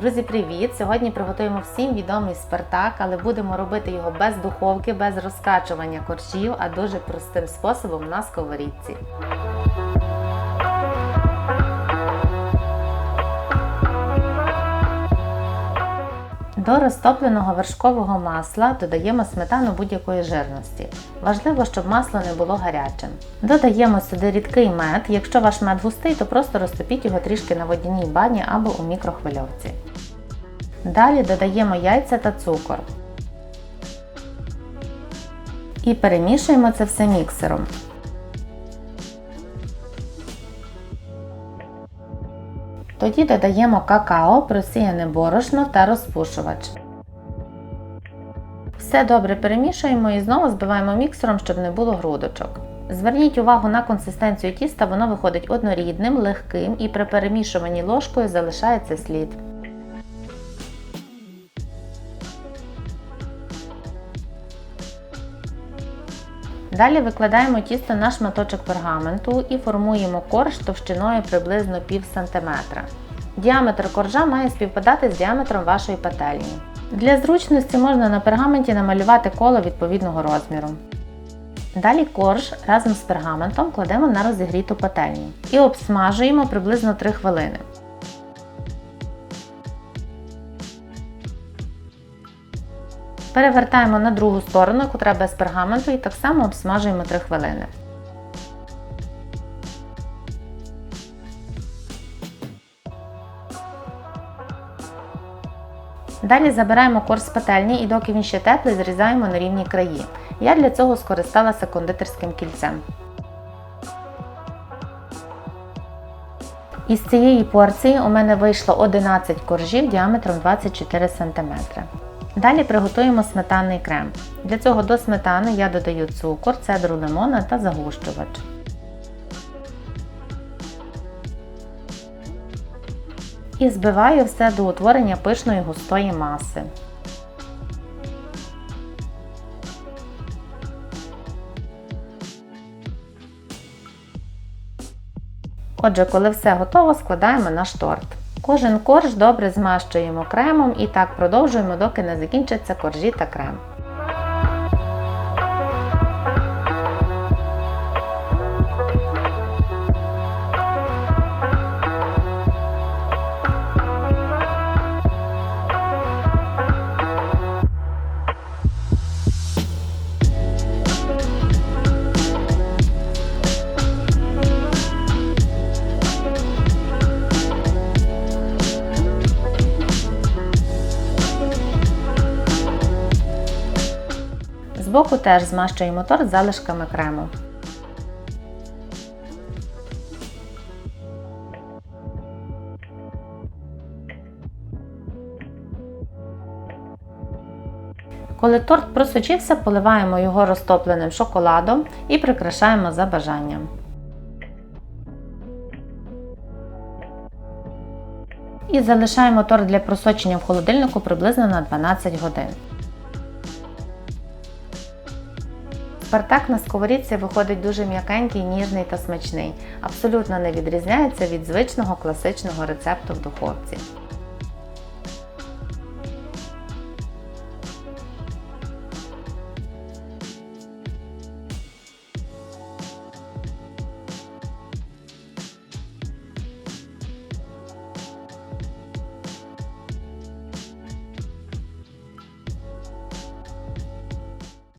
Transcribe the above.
Друзі, привіт! Сьогодні приготуємо всім відомий спартак, але будемо робити його без духовки, без розкачування коржів, а дуже простим способом на сковорідці. До розтопленого вершкового масла додаємо сметану будь-якої жирності. Важливо, щоб масло не було гарячим. Додаємо сюди рідкий мед. Якщо ваш мед густий, то просто розтопіть його трішки на водяній бані або у мікрохвильовці. Далі додаємо яйця та цукор. І перемішуємо це все міксером. Тоді додаємо какао, просіяне борошно та розпушувач. Все добре перемішуємо і знову збиваємо міксером, щоб не було грудочок. Зверніть увагу на консистенцію тіста, воно виходить однорідним, легким і при перемішуванні ложкою залишається слід. Далі викладаємо тісто на шматочок пергаменту і формуємо корж товщиною приблизно пів сантиметра. Діаметр коржа має співпадати з діаметром вашої пательні. Для зручності можна на пергаменті намалювати коло відповідного розміру. Далі корж разом з пергаментом кладемо на розігріту пательню і обсмажуємо приблизно 3 хвилини. Перевертаємо на другу сторону, котра без пергаменту, і так само обсмажуємо 3 хвилини. Далі забираємо корж з пательні і доки він ще теплий, зрізаємо на рівні краї. Я для цього скористалася кондитерським кільцем. Із цієї порції у мене вийшло 11 коржів діаметром 24 см. Далі приготуємо сметанний крем. Для цього до сметани я додаю цукор, цедру лимона та загущувач. І збиваю все до утворення пишної густої маси. Отже, коли все готово, складаємо наш торт. Кожен корж добре змащуємо кремом і так продовжуємо, доки не закінчаться коржі та крем. Збоку теж змащуємо торт залишками крему. Коли торт просочився, поливаємо його розтопленим шоколадом і прикрашаємо за бажанням. І залишаємо торт для просочення в холодильнику приблизно на 12 годин. Спартак на сковорідці виходить дуже м'якенький, ніжний та смачний. Абсолютно не відрізняється від звичного класичного рецепту в духовці.